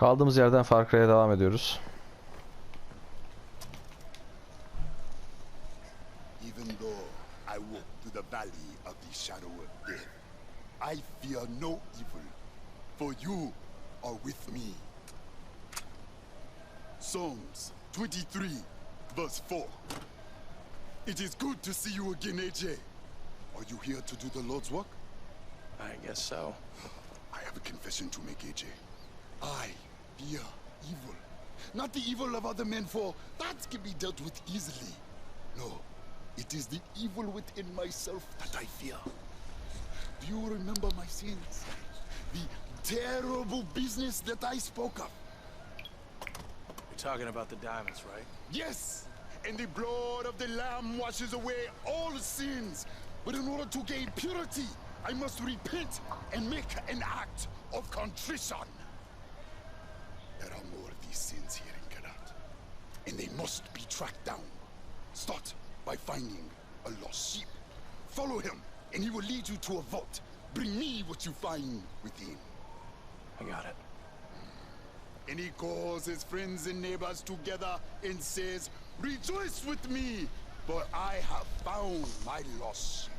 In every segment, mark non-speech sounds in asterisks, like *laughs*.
Kaldığımız yerden Far devam ediyoruz. Even though I walk through the valley of the shadow of death, I fear no evil, for you are with me. Psalms 23, verse 4. It is good to see you again, AJ. Are you here to do the Lord's work? I guess so. I have a confession to make, AJ. I fear evil. Not the evil of other men, for that can be dealt with easily. No, it is the evil within myself that I fear. Do you remember my sins? The terrible business that I spoke of? You're talking about the diamonds, right? Yes! And the blood of the Lamb washes away all sins. But in order to gain purity, I must repent and make an act of contrition. There are more of these sins here in Karat. And they must be tracked down. Start by finding a lost sheep. Follow him, and he will lead you to a vault. Bring me what you find within. I got it. And he calls his friends and neighbors together and says, Rejoice with me, for I have found my lost sheep.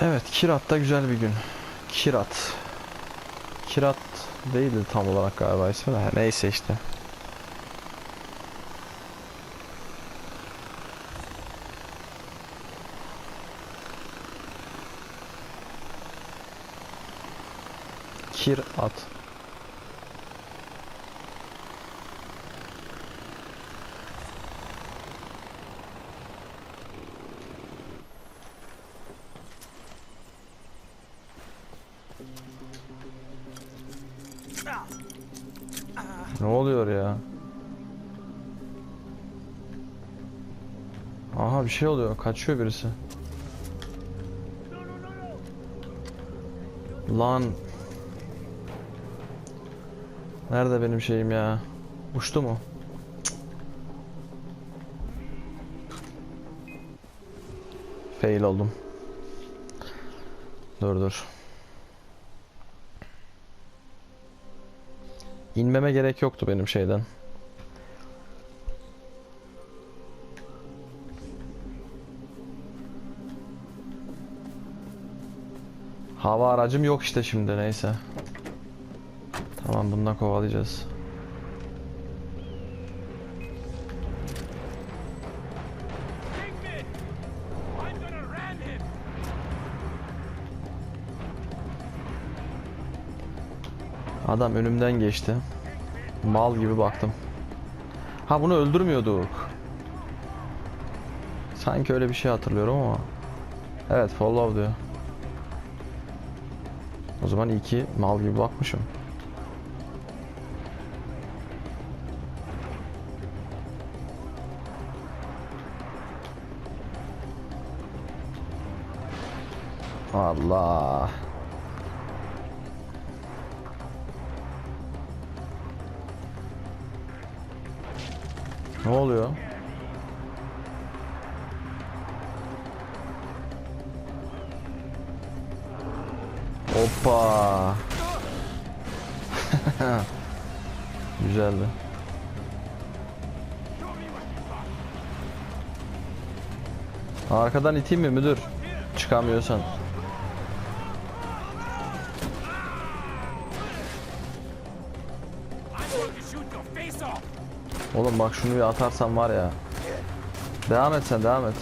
Evet, Kirat'ta güzel bir gün. Kirat. Kirat değildi tam olarak galiba ismi de. Neyse işte. Kirat. Aha bir şey oluyor. Kaçıyor birisi. Lan. Nerede benim şeyim ya? Uçtu mu? Fail oldum. Dur dur. İnmeme gerek yoktu benim şeyden. Hava aracım yok işte şimdi neyse. Tamam bundan kovalayacağız. Adam önümden geçti. Mal gibi baktım. Ha bunu öldürmüyorduk. Sanki öyle bir şey hatırlıyorum ama. Evet follow diyor. O zaman iyi ki mal gibi bakmışım. Allah. Ne oluyor? Hoppa. *laughs* Güzeldi. Arkadan iteyim mi müdür? Çıkamıyorsan. Oğlum bak şunu bir atarsan var ya. Devam et sen devam et.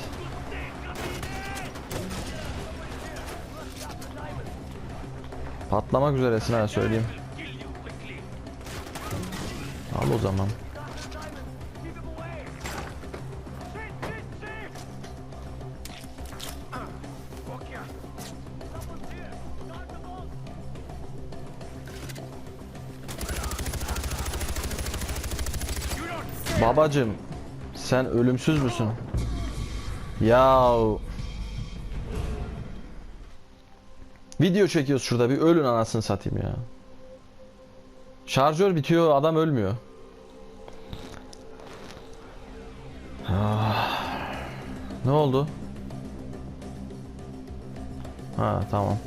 Patlamak üzeresin ha söyleyeyim. Al o zaman. Babacım sen ölümsüz müsün? Ya Video çekiyoruz şurada bir ölün anasını satayım ya. Şarjör bitiyor adam ölmüyor. Ah. Ne oldu? Ha tamam.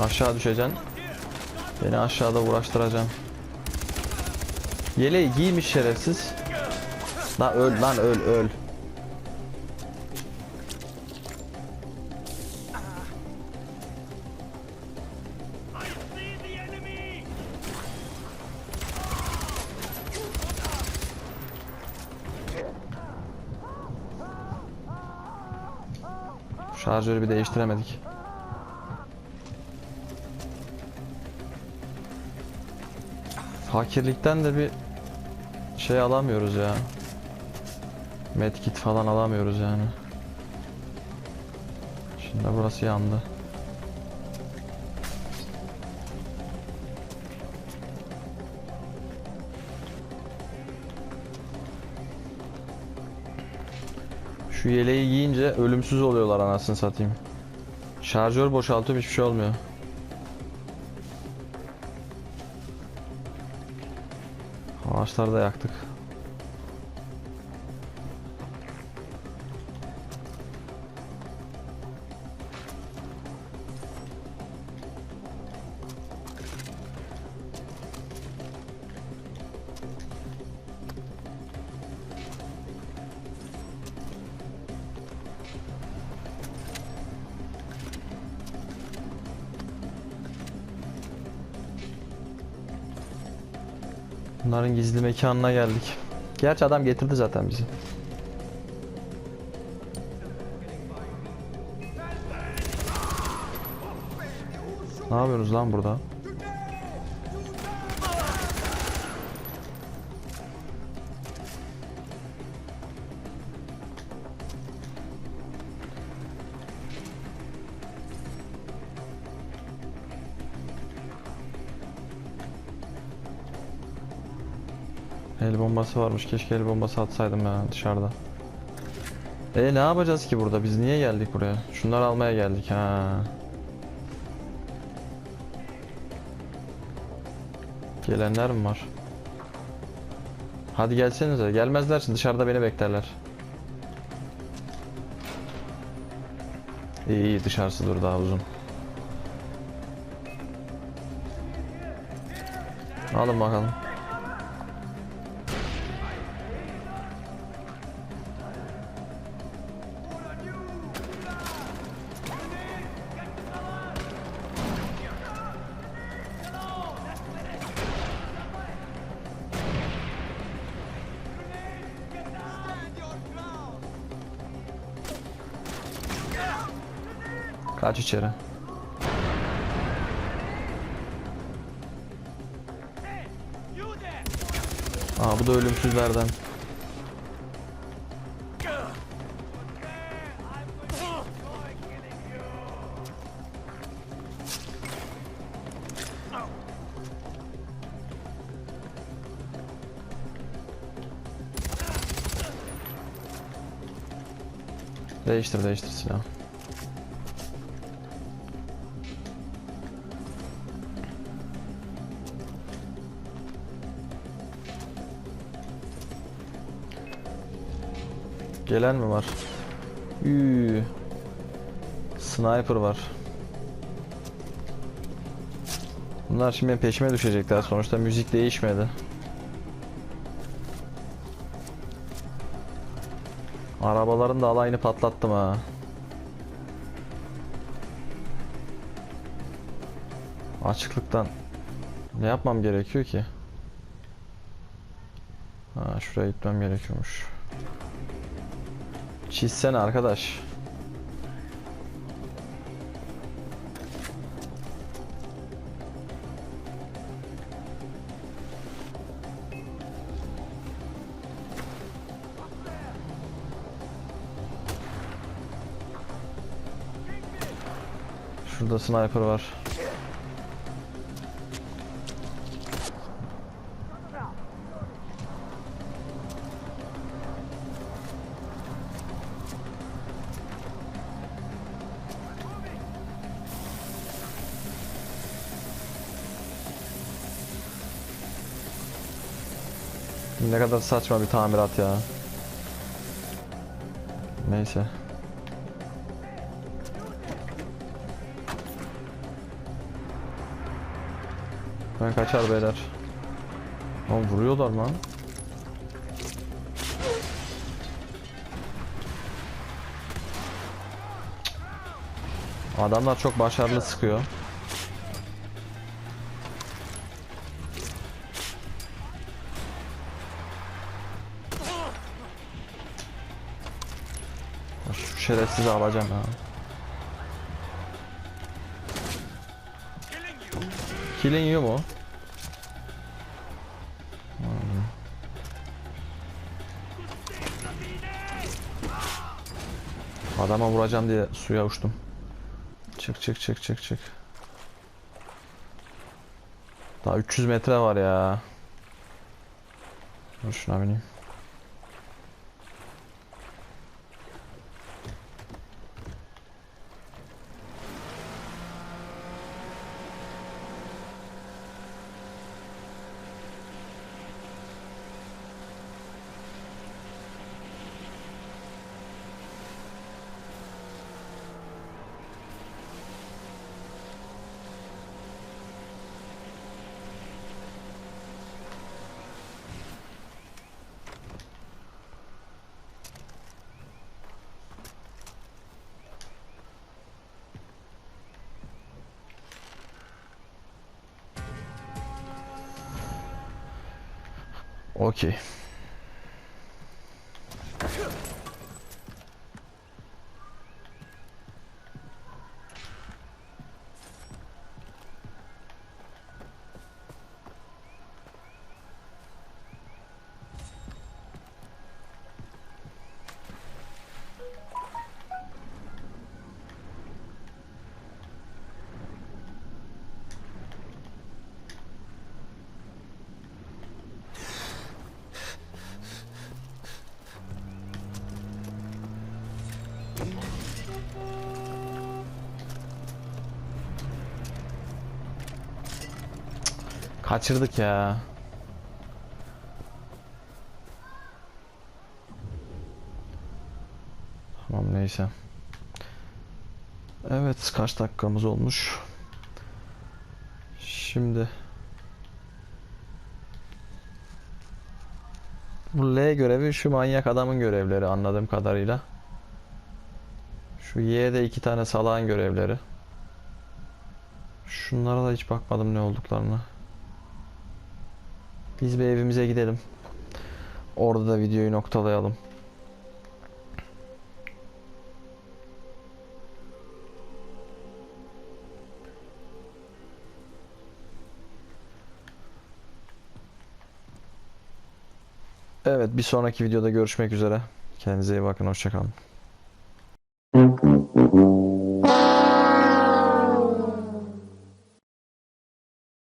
Aşağı düşeceksin. Beni aşağıda uğraştıracaksın. Yeleği giymiş şerefsiz. Lan öl lan öl öl. Şarjörü bir değiştiremedik. Fakirlikten de bir şey alamıyoruz ya. Medkit falan alamıyoruz yani. Şimdi burası yandı. Şu yeleği giyince ölümsüz oluyorlar anasını satayım. Şarjör boşaltıp hiçbir şey olmuyor. Ağaçları da yaktık. Bunların gizli mekanına geldik. Gerçi adam getirdi zaten bizi. Ne yapıyorsunuz lan burada? El bombası varmış. Keşke el bombası atsaydım ya dışarıda. E ne yapacağız ki burada? Biz niye geldik buraya? Şunları almaya geldik ha. Gelenler mi var? Hadi gelsenize. Gelmezlerse dışarıda beni beklerler. İyi iyi dışarısı dur daha uzun. Alın bakalım. Kaç içeri. Aa bu da ölümsüzlerden. Değiştir değiştir silah. Gelen mi var? Üü. Sniper var. Bunlar şimdi peşime düşecekler. Sonuçta müzik değişmedi. Arabaların da alayını patlattım ha. Açıklıktan ne yapmam gerekiyor ki? Ha şuraya gitmem gerekiyormuş. Çizsene arkadaş. Şurada sniper var. Ne kadar saçma bir tamirat ya. Neyse. Ben kaçar beyler. Oğlum vuruyorlar lan. Adamlar çok başarılı sıkıyor. Şu şerefsizi alacağım ya. Killing you mu? Hmm. Adama vuracağım diye suya uçtum. Çık çık çık çık çık. Daha 300 metre var ya. Dur şuna bineyim. Ok. Kaçırdık ya. Tamam neyse. Evet kaç dakikamız olmuş. Şimdi bu L görevi şu manyak adamın görevleri anladığım kadarıyla. Şu Y'de iki tane salağın görevleri. Şunlara da hiç bakmadım ne olduklarına. Biz bir evimize gidelim. Orada da videoyu noktalayalım. Evet bir sonraki videoda görüşmek üzere. Kendinize iyi bakın. Hoşçakalın.